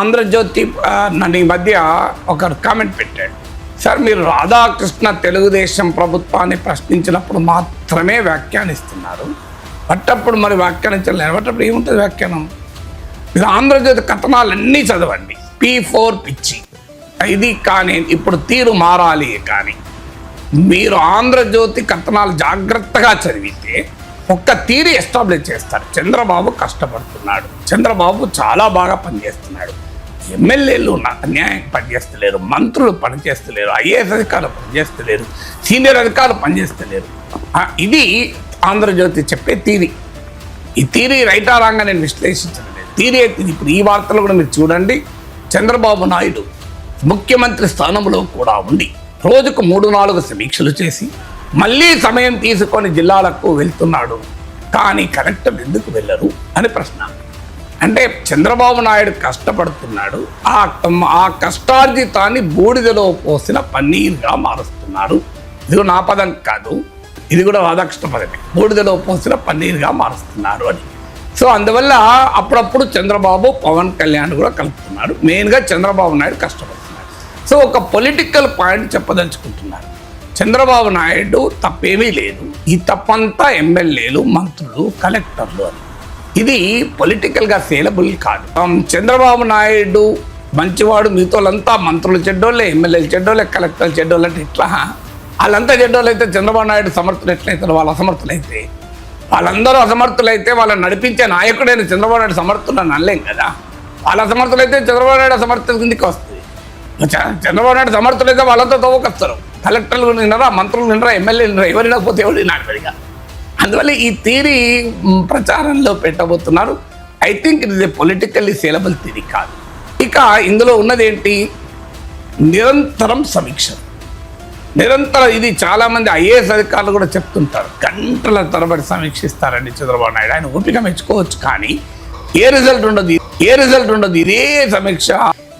ఆంధ్రజ్యోతి నన్ను ఈ మధ్య ఒక కామెంట్ పెట్టాడు. సార్ మీరు రాధాకృష్ణ తెలుగుదేశం ప్రభుత్వాన్ని ప్రశ్నించినప్పుడు మాత్రమే వ్యాఖ్యానిస్తున్నారు. బట్టప్పుడు మరి వ్యాఖ్యానించలేరు బట్టప్పుడు ఏముంటుంది వ్యాఖ్యానం? మీరు ఆంధ్రజ్యోతి కథనాలన్నీ చదవండి. పీ ఫోర్ పిచ్చి. ఇది కానీ ఇప్పుడు తీరు మారాలి కానీ మీరు ఆంధ్రజ్యోతి కథనాలు జాగ్రత్తగా చదివితే ఒక్క తీరు ఎస్టాబ్లిష్ చేస్తారు. చంద్రబాబు కష్టపడుతున్నాడు. చంద్రబాబు చాలా బాగా పనిచేస్తున్నాడు. ఎమ్మెల్యేలు నా- పనిచేస్తలేరు మంత్రులు పనిచేస్తలేరు ఐఏఎస్ అధికారులు పనిచేస్తలేరు సీనియర్ అధికారులు పనిచేస్తలేరు. ఇది ఆంధ్రజ్యోతి చెప్పే తీరి ఈ తీరి రైటా రాంగా నేను విశ్లేషించడం లేదు. తీరి అయితే ఇప్పుడు ఈ వార్తలు కూడా మీరు చూడండి. చంద్రబాబు నాయుడు ముఖ్యమంత్రి స్థానంలో కూడా ఉండి రోజుకు మూడు నాలుగు సమీక్షలు చేసి మళ్ళీ సమయం తీసుకొని జిల్లాలకు వెళ్తున్నాడు. కానీ కలెక్టర్ ఎందుకు వెళ్ళరు? అని ప్రశ్న. అంటే చంద్రబాబు నాయుడు కష్టపడుతున్నాడు ఆ ఆ కష్టార్జితాన్ని బూడిదలో పోసిన పన్నీర్గా మారుస్తున్నారు ఇది నా పదం కాదు ఇది కూడా రాధాకృష్ణ పదమే. బూడిదలో పోసిన పన్నీర్గా మారుస్తున్నారు అని. సో అందువల్ల అప్పుడప్పుడు చంద్రబాబు పవన్ కళ్యాణ్ కూడా కలుపుతున్నాడు. మెయిన్గా చంద్రబాబు నాయుడు కష్టపడుతున్నాడు. సో ఒక పొలిటికల్ పాయింట్ చెప్పదలుచుకుంటున్నారు చంద్రబాబు నాయుడు తప్పేమీ లేదు. ఈ తప్పంతా ఎమ్మెల్యేలు మంత్రులు కలెక్టర్లు అని. ఇది పొలిటికల్గా సేలబుల్ కాదు. చంద్రబాబు నాయుడు మంచివాడు మిగతాలంతా మంత్రులు చెడ్డోళ్ళే ఎమ్మెల్యేలు చెడ్డోళ్ళే కలెక్టర్లు చెడ్డోళ్ళు అంటే ఇట్లా వాళ్ళంతా చెడ్డోళ్ళు అయితే చంద్రబాబు నాయుడు సమర్థులు ఎట్లయితారు? వాళ్ళు అసమర్థులైతే. వాళ్ళందరూ అసమర్థులైతే వాళ్ళని నడిపించే నాయకుడైన చంద్రబాబు నాయుడు సమర్థులు అని అనలేం కదా? వాళ్ళ అసమర్థులైతే చంద్రబాబు నాయుడు అసమర్థుల కిందికి వస్తుంది. చంద్రబాబు నాయుడు సమర్థులైతే వాళ్ళంతా తవ్వకొస్తారు. కలెక్టర్లు నిన్నరా మంత్రులు నిన్నరా ఎమ్మెల్యేలు నిన్నరా ఎవరు వినకపోతే ఎవరు వినాడు అందువల్ల ఈ థీరీ ప్రచారంలో పెట్టబోతున్నారు. I think it is a politically saleable theory కాదు. ఇక ఇందులో ఉన్నదేంటి? నిరంతరం సమీక్ష. నిరంతరం ఇది చాలామంది ఐఏఎస్ అధికారులు కూడా చెప్తుంటారు. గంటల తరబడి సమీక్షిస్తారండి చంద్రబాబు నాయుడు. ఆయన ఓపిక మెచ్చుకోవచ్చు కానీ ఏ రిజల్ట్ ఉండదు. ఏ రిజల్ట్ ఉండదు. ఇదే సమీక్ష.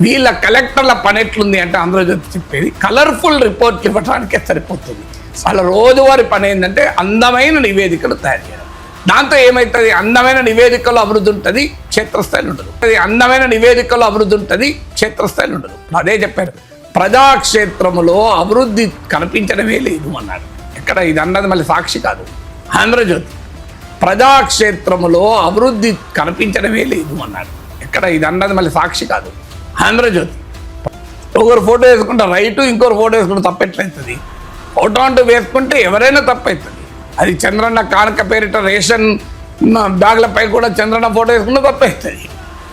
వీళ్ళ కలెక్టర్ల పని ఎట్లుంది అంటే ఆంధ్రజ్యోతి చెప్పేది కలర్ఫుల్ రిపోర్ట్లు ఇవ్వడానికే సరిపోతుంది. వాళ్ళ రోజువారి పని ఏంటంటే అందమైన నివేదికలు తయారు చేయడం దాంతో ఏమవుతుంది అందమైన నివేదికలో అభివృద్ధి ఉంటుంది క్షేత్రస్థాయిలో ఉండదు. అది అందమైన నివేదికలో అభివృద్ధి ఉంటుంది క్షేత్రస్థాయిలో ఉండదు. అదే చెప్పారు ప్రజాక్షేత్రములో అభివృద్ధి కనిపించడమే లేదు అన్నాడు ఎక్కడ ఇది అన్నది మళ్ళీ సాక్షి కాదు. ఆంధ్రజ్యోతి ప్రజాక్షేత్రములో అభివృద్ధి కనిపించడమే లేదు అన్నాడు ఎక్కడ ఇది అన్నది మళ్ళీ సాక్షి కాదు. ఆంధ్రజ్యోతి ఒకరు ఫోటో వేసుకుంటే రైటు ఇంకొకరు ఫోటో వేసుకుంటే తప్పెట్లయితుంది ఫోటో అంటూ వేసుకుంటే ఎవరైనా తప్పవుతుంది అది చంద్రన్న కానుక పేరిట రేషన్ బ్యాగ్లపై కూడా చంద్రన్న ఫోటో వేసుకుంటే తప్పవుతుంది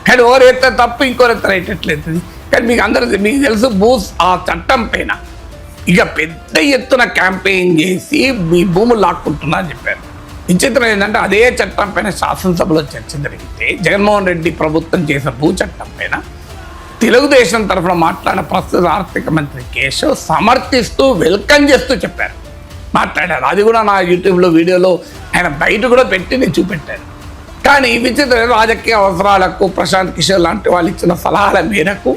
కానీ ఎవరు ఎత్తే తప్పు ఇంకోరు ఎత్తే రైట్ ఎట్లయితుంది? కానీ మీకు అందరూ మీకు తెలుసు భూస్ ఆ చట్టం పైన ఇక పెద్ద ఎత్తున క్యాంపెయిన్ చేసి మీ భూములు లాక్కుంటున్నా అని చెప్పారు. విచిత్రం ఏంటంటే అదే చట్టం పైన శాసనసభలో చర్చ జరిగితే జగన్మోహన్ రెడ్డి ప్రభుత్వం చేసిన భూ చట్టం పైన తెలుగుదేశం తరఫున మాట్లాడిన ప్రస్తుత ఆర్థిక మంత్రి కేశవ్ సమర్థిస్తూ వెల్కమ్ చేస్తూ చెప్పారు. మాట్లాడారు. అది కూడా నా యూట్యూబ్లో వీడియోలో ఆయన బయట కూడా పెట్టి నేను చూపెట్టాను. కానీ విచిత్ర రాజకీయ అవసరాలకు ప్రశాంత్ కిషోర్ లాంటి వాళ్ళు ఇచ్చిన సలహాల మేరకు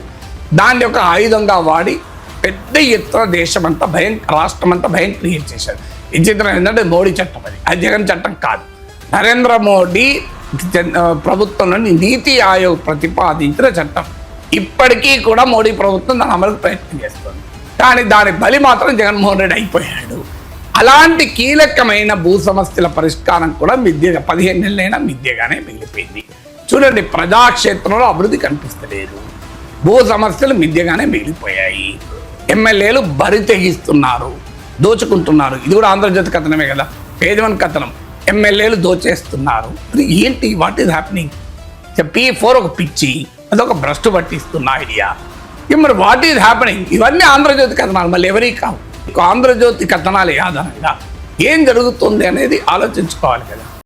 దాన్ని ఒక ఆయుధంగా వాడి పెద్ద ఎత్తున దేశం అంతా భయం రాష్ట్రం అంతా భయం క్రియేట్ చేశారు. విచిత్రం ఏంటంటే మోడీ చట్టం అది. అది జగన్ చట్టం కాదు. నరేంద్ర మోడీ జన్- ప్రభుత్వం నుండి నీతి ఆయోగ్ ప్రతిపాదించిన చట్టం. ఇప్పటికీ కూడా మోడీ ప్రభుత్వం దాని అమలుకు ప్రయత్నం చేస్తుంది. కానీ దాని బలి మాత్రం జగన్మోహన్ రెడ్డి అయిపోయాడు. అలాంటి కీలకమైన భూ సమస్యల పరిష్కారం కూడా మిద్యగా పదిహేను నెలలైనా మిద్యగానే మిగిలిపోయింది. చూడండి ప్రజాక్షేత్రంలో అభివృద్ధి కనిపిస్తలేదు. భూ సమస్యలు మిద్యగానే మిగిలిపోయాయి. ఎమ్మెల్యేలు బరి తెగిస్తున్నారు దోచుకుంటున్నారు. ఇది కూడా ఆంధ్రజ్యోతి కథనమే కదా. పేదవన్ కథనం. ఎమ్మెల్యేలు దోచేస్తున్నారు. ఏంటి what is happening P four ఒక పిచ్చి. అదొక భ్రష్టు పట్టిస్తున్న ఐడియా ఇక మరి వాట్ ఈజ్ హ్యాపెనింగ్ ఇవన్నీ ఆంధ్రజ్యోతి కథనాలు మళ్ళీ ఎవరీ కావు. ఆంధ్రజ్యోతి కథనాలు ఆధారంగా? ఏం జరుగుతుంది అనేది ఆలోచించుకోవాలి కదా.